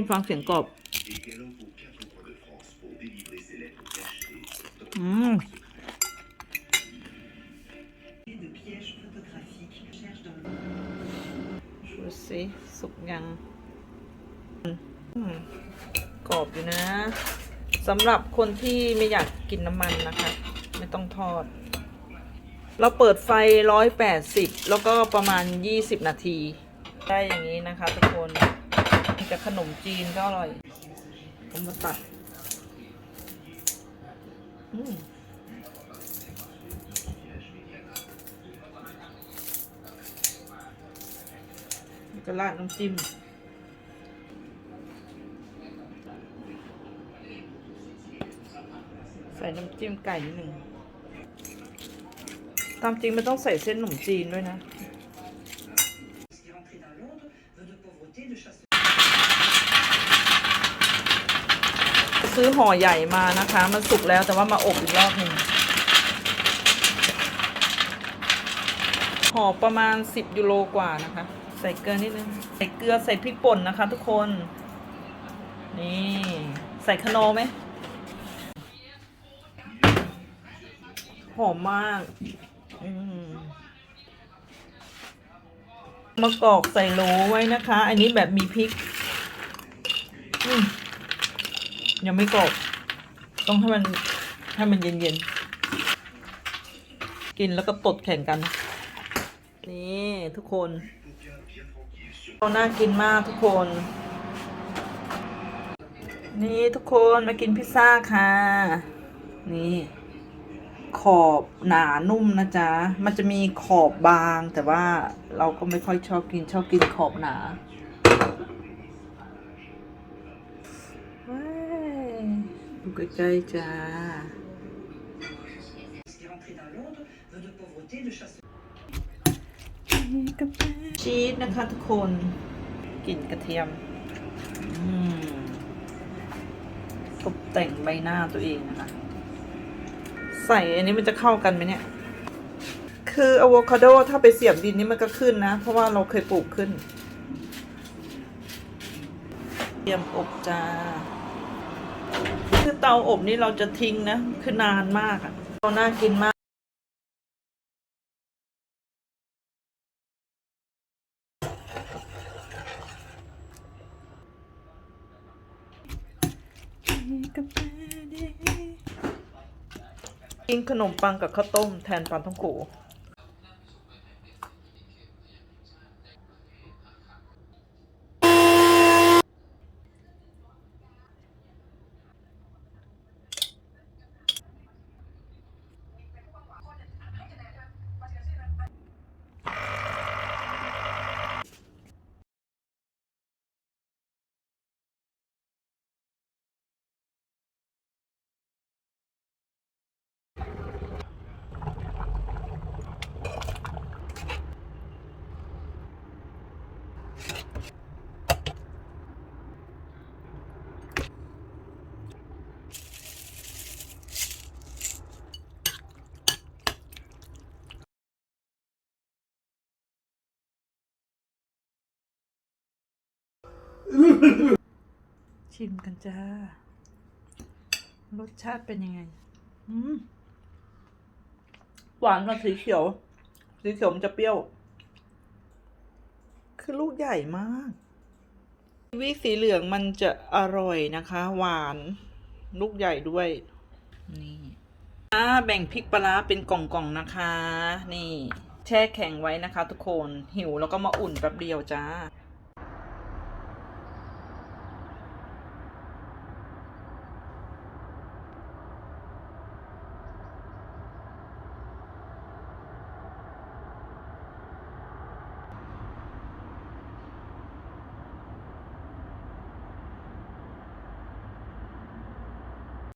นฟังเสียงกรอบ อืมดูสิสุกยังกรอบอยู่นะสำหรับคนที่ไม่อยากกินน้ำมันนะคะ ไม่ต้องทอด เราเปิดไฟ 180 แล้วก็ประมาณ 20 นาที ได้อย่างนี้นะคะทุกคน จะขนมจีนก็อร่อยผมมาตัดอืมก็ราดน้ำจิ้มใส่น้ำจิ้มไก่นิดหนึ่งตามจริงมันต้องใส่เส้นขนมจีนด้วยนะ ซื้อห่อใหญ่มานะคะ มันสุกแล้วแต่ว่ามาอบอีกรอบหนึ่งห่อประมาณ 10ยูโรกว่านะคะ ใส่เกลือนิดนึงใส่เกลือใส่พริกป่นนะคะ ทุกคน นี่ใส่คะโนไหมหอมมากมมะกอกใส่โหลไว้นะคะ อันนี้แบบมีพริก อืม ยังไม่กรอบต้องให้มันให้มันเย็นๆ กินแล้วก็ตดแข่งกัน นี่ทุกคนเราน่ากินมากทุกคน นี่ทุกคนมากินพิซซ่าค่ะ นี่ ขอบหนานุ่มนะจ๊ะ มันจะมีขอบบางแต่ว่าเราก็ไม่ค่อยชอบกินชอบกินขอบหนา ดูใกล้ๆจ้า qui est rentré dans Londres veut de pauvreté, de chasse ชีสนะคะทุกคนกลิ่นกระเทียมอืมตกแต่งใบหน้าตัวเองนะคะ ใส่อันนี้มันจะเข้ากันไหมเนี่ย คืออะโวคาโดถ้าไปเสียบดินนี่มันก็ขึ้นนะ เพราะว่าเราเคยปลูกขึ้น เตรียมอบจ้า คือเตาอบนี่เราจะทิ้งนะ คือนานมากอะเราน่ากินมากกินขนมปังกับข้าวต้มแทนปลาท่องโก ชิมกันจ้า รสชาติเป็นยังไงอืมหวานกับสีเขียว สีเขียวมันจะเปรี้ยว คือลูกใหญ่มาก วิสีเหลืองมันจะอร่อยนะคะ หวาน ลูกใหญ่ด้วย นี่อ่าแบ่งพริกปลาร้าเป็นกล่องๆนะคะ นี่ แช่แข็งไว้นะคะ ทุกคนหิวแล้วก็มาอุ่นแป๊บเดียวจ้า